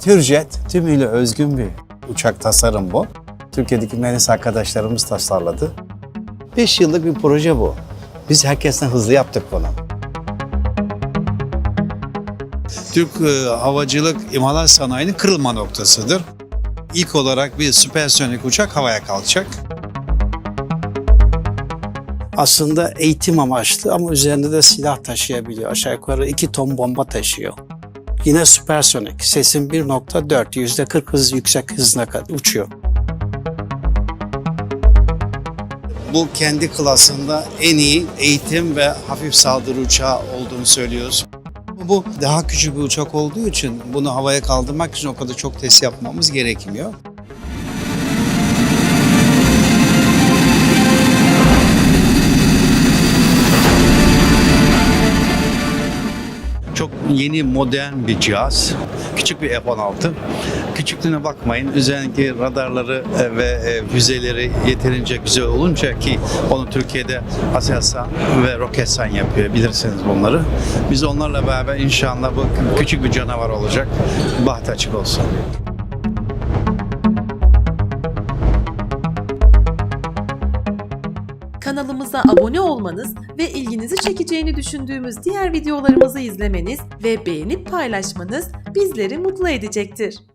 Türjet tümüyle özgün bir uçak tasarım bu. Türkiye'deki mühendis arkadaşlarımız tasarladı. 5 yıllık bir proje bu. Biz herkesten hızlı yaptık bunu. Türk e, havacılık imalat sanayinin kırılma noktasıdır. İlk olarak bir süpersonik uçak havaya kalkacak. Aslında eğitim amaçlı ama üzerinde de silah taşıyabiliyor. Aşağı yukarı 2 ton bomba taşıyor. Yine süpersonik. Sesin 1.4, %40 hız yüksek hızına kadar uçuyor. Bu kendi klasında en iyi eğitim ve hafif saldırı uçağı olduğunu söylüyoruz. Bu daha küçük bir uçak olduğu için bunu havaya kaldırmak için o kadar çok test yapmamız gerekmiyor. Yeni modern bir cihaz. Küçük bir F-16. Küçüklüğüne bakmayın. Üzerindeki radarları e, ve e, füzeleri yeterince güzel olunca ki onu Türkiye'de Aselsan ve Roketsan yapıyor. Bilirsiniz bunları. Biz onlarla beraber inşallah bu küçük bir canavar olacak. Baht açık olsun. Kanalımıza abone olmanız ve ilginizi çekeceğini düşündüğümüz diğer videolarımızı izlemeniz ve beğenip paylaşmanız bizleri mutlu edecektir.